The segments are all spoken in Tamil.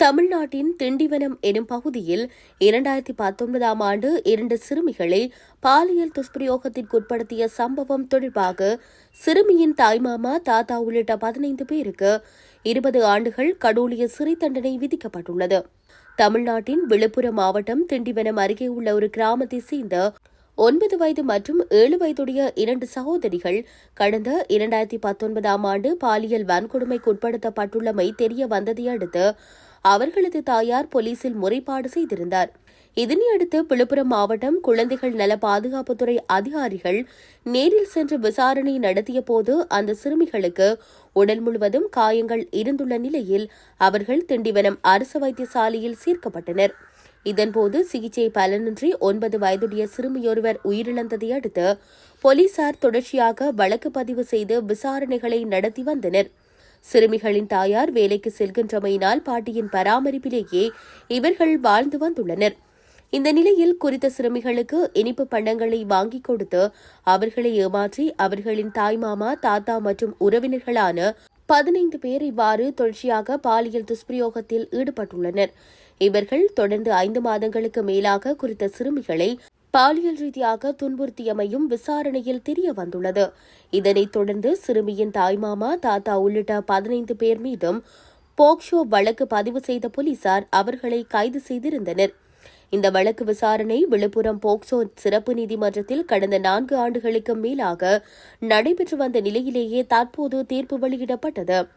தமிழ்நாட்டின் திண்டிவனம் எனும் பகுதியில் இரண்டாயிரத்தி பத்தொன்பதாம் ஆண்டு இரண்டு சிறுமிகளை பாலியல் துஷ்பிரயோகத்திற்குட்படுத்திய சம்பவம் தொடர்பாக சிறுமியின் தாய்மாமா தாத்தா உள்ளிட்ட பதினைந்து பேருக்கு இருபது ஆண்டுகள் கடூலிய சிறை தண்டனை விதிக்கப்பட்டுள்ளது. தமிழ்நாட்டின் விழுப்புரம் மாவட்டம் திண்டிவனம் அருகே உள்ள ஒரு கிராமத்தை சேர்ந்த ஒன்பது வயது மற்றும் ஏழு வயதுடைய இரண்டு சகோதரிகள் கடந்த இரண்டாயிரத்தி பத்தொன்பதாம் ஆண்டு பாலியல் வன்கொடுமைக்கு உட்படுத்தப்பட்டுள்ளமை தெரிய வந்ததை அடுத்து அவர்களது தாயார் போலீசில் முறைப்பாடு செய்திருந்தார். இதனையடுத்து விழுப்புரம் மாவட்டம் குழந்தைகள் நல பாதுகாப்புத்துறை அதிகாரிகள் நேரில் சென்று விசாரணை நடத்திய போது அந்த சிறுமிகளுக்கு உடல் முழுவதும் காயங்கள் இருந்துள்ள நிலையில் அவர்கள் திண்டிவனம் அரசு வைத்தியசாலையில் சேர்க்கப்பட்டனர். இதன்போது சிகிச்சை பலனின்றி ஒன்பது வயதுடைய சிறுமியொருவர் உயிரிழந்ததை அடுத்து போலீசார் தொடர்ச்சியாக வழக்கு பதிவு செய்து விசாரணைகளை நடத்தி வந்தனர். சிறுமிகளின் தாயார் வேலைக்கு செல்கின்றமையினால் பாட்டியின் பராமரிப்பிலேயே இவர்கள் வாழ்ந்து வந்துள்ளனர். இந்த நிலையில் குறித்த சிறுமிகளுக்கு இனிப்பு பண்டங்களை வாங்கிக் கொடுத்து அவர்களை ஏமாற்றி அவர்களின் தாய்மாமா தாத்தா மற்றும் உறவினர்களான பதினைந்து பேர் இவ்வாறு தொடர்ச்சியாக பாலியல் துஷ்பிரயோகத்தில் ஈடுபட்டுள்ளனர். இவர்கள் தொடர்ந்து ஐந்து மாதங்களுக்கு மேலாக குறித்த சிறுமிகளை பாலியல் ரீதியாக துன்புறுத்தியமையும் விசாரணையில் தெரிய வந்துள்ளது. இதனைத் தொடர்ந்து சிறுமியின் தாய்மாமா தாத்தா உள்ளிட்ட பதினைந்து பேர் மீதும் போக்ஷோ வழக்கு பதிவு செய்த போலீசார் அவர்களை கைது செய்திருந்தனர். இந்த வழக்கு விசாரணை விழுப்புரம் போக்சோ சிறப்பு நீதிமன்றத்தில் கடந்த நான்கு ஆண்டுகளுக்கு மேலாக நடைபெற்று வந்த நிலையிலேயே தற்போது தீர்ப்பு வெளியிடப்பட்டது.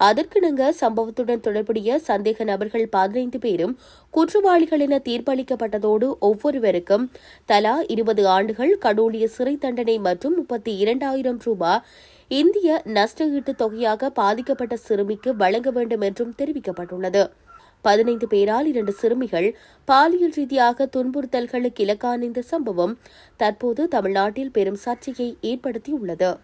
அதற்கிணங்க சம்பவத்துடன் தொடர்புடைய சந்தேக நபர்கள் பதினைந்து பேரும் குற்றவாளிகள் என தீர்ப்பளிக்கப்பட்டதோடு ஒவ்வொருவருக்கும் தலா இருபது ஆண்டுகள் கடூழிய சிறை தண்டனை மற்றும் முப்பத்தி இரண்டாயிரம் ரூபாய் இந்திய நஷ்ட ஈட்டுத் தொகையாக பாதிக்கப்பட்ட சிறுமிக்கு வழங்க வேண்டும் என்றும் தெரிவிக்கப்பட்டுள்ளது. பதினைந்து பேரால் இரண்டு சிறுமிகள் பாலியல் ரீதியாக துன்புறுத்தல்களுக்கு இலக்கான இந்த சம்பவம் தற்போது தமிழ்நாட்டில் பெரும் சர்ச்சையை ஏற்படுத்தியுள்ளது.